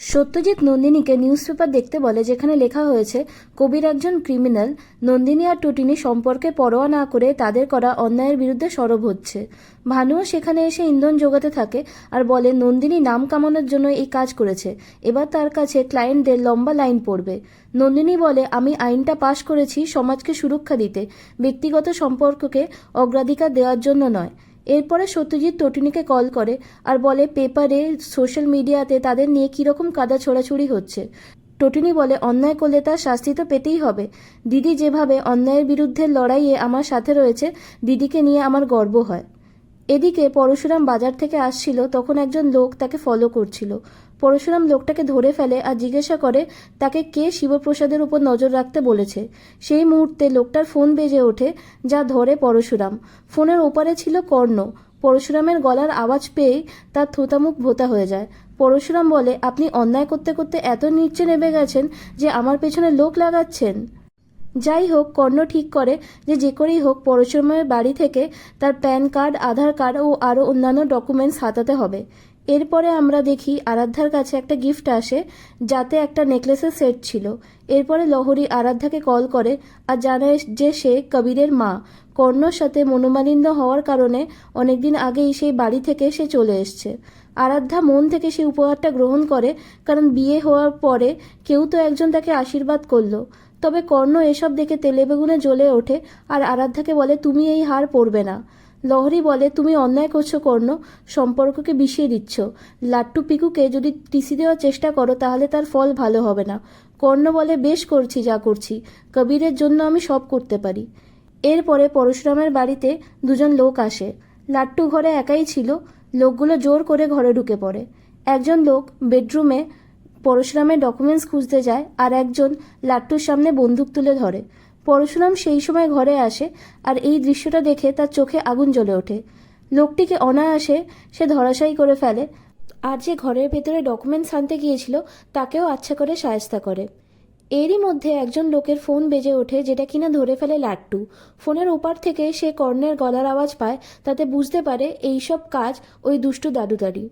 Satyajit নন্দিনীকে news paper দেখতে বলে, যেখানে লেখা হয়েছে, কবির একজন ক্রিমিনাল, নন্দিনী আর টুটিনি সম্পর্কে পরোয়া না করে তাদের করা অন্যায়ের বিরুদ্ধে সরব হচ্ছে। ভানুও সেখানে এসে ইন্ধন জোগাতে থাকে আর বলে, নন্দিনী নাম কামানোর জন্য এই কাজ করেছে। এবার তার কাছে ক্লায়েন্টদের লম্বা লাইন পড়বে। নন্দিনী বলে, আমি আইনটা পাশ করেছি সমাজকে সুরক্ষা দিতে, ব্যক্তিগত সম্পর্ককে অগ্রাধিকার দেওয়ার জন্য নয়। এরপরে সত্যজিৎ তটিনীকে কল করে আর বলে পেপারে সোশ্যাল মিডিয়াতে তাদের নিয়ে কীরকম কাদা ছোড়াছুড়ি হচ্ছে? টটিনি বলে, অন্যায় করলে তার শাস্তি তো পেতেই হবে। দিদি যেভাবে অন্যায়ের বিরুদ্ধে লড়াইয়ে আমার সাথে রয়েছে, দিদিকে নিয়ে আমার গর্ব হয়। এদিকে পরশুরাম বাজার থেকে আসছিল, তখন একজন লোক তাকে ফলো করছিল। পরশুরাম লোকটাকে ধরে ফেলে আর জিজ্ঞাসা করে, তাকে কে শিবপ্রসাদের উপর নজর রাখতে বলেছে? সেই মুহূর্তে লোকটার ফোন বেজে ওঠে, যা ধরে পরশুরাম। ফোনের ওপারে ছিল কর্ণ। পরশুরামের গলার আওয়াজ পেয়েই তার থোতামুখ ভোতা হয়ে যায়। পরশুরাম বলে, আপনি অন্যায় করতে করতে এত নিচে নেমে গেছেন যে আমার পেছনে লোক লাগাচ্ছেন? যাই হোক, কর্ণ ঠিক করে যে যে করেই হোক, পরশুরামের বাড়ি থেকে তার প্যান কার্ড, আধার কার্ড ও আরও অন্যান্য ডকুমেন্টস হাতাতে হবে। এরপরে আমরা দেখি আরাধ্যার কাছে একটা গিফট আসে, যাতে একটা নেকলেসের সেট ছিল। এরপরে লহরী আরাধ্যাকে কল করে আর জানায় যে সে কবিরের মা। কর্ণর সাথে মনোমালিন্য হওয়ার কারণে অনেকদিন আগেই সেই বাড়ি থেকে সে চলে এসছে। আরাধ্যা মন থেকে সেই উপহারটা গ্রহণ করে, কারণ বিয়ে হওয়ার পরে কেউ তো একজন তাকে আশীর্বাদ করল। তবে কর্ণ এসব দেখে তেলে বেগুনে জ্বলে ওঠে আর আরাধ্যাকে বলে, তুমি এই হার পরবে না। লহরি বলে, তুমি অন্যায় করছ কর্ণ, সম্পর্ককে বিষিয়ে দিচ্ছ। লাট্টু পিকুকে যদি টিসি দেওয়ার চেষ্টা করো, তাহলে তার ফল ভালো হবে না। কর্ণ বলে, বেশ করছি, যা করছি। কবিরের জন্য আমি সব করতে পারি। এরপরে পরশুরামের বাড়িতে দুজন লোক আসে। লাট্টু ঘরে একাই ছিল। লোকগুলো জোর করে ঘরে ঢুকে পড়ে। একজন লোক বেডরুমে পরশুরামের ডকুমেন্টস খুঁজতে যায় আর একজন লাট্টুর সামনে বন্দুক তুলে ধরে। পরশুরাম সেই সময় ঘরে আসে আর এই দৃশ্যটা দেখে তার চোখে আগুন জ্বলে ওঠে। লোকটিকে অনায়াসে সে ধরাশায়ী করে ফেলে। আর যে ঘরের ভেতরে ডকুমেন্টস আনতে গিয়েছিল, তাকেও আচ্ছা করে সায়স্তা করে। এরই মধ্যে একজন লোকের ফোন বেজে ওঠে যেটা কিনা ধরে ফেলে লাট্টু। ফোনের ওপার থেকে সে কর্ণের গলার আওয়াজ পায়, তাতে বুঝতে পারে এইসব কাজ ওই দুষ্টু দাদুদারি।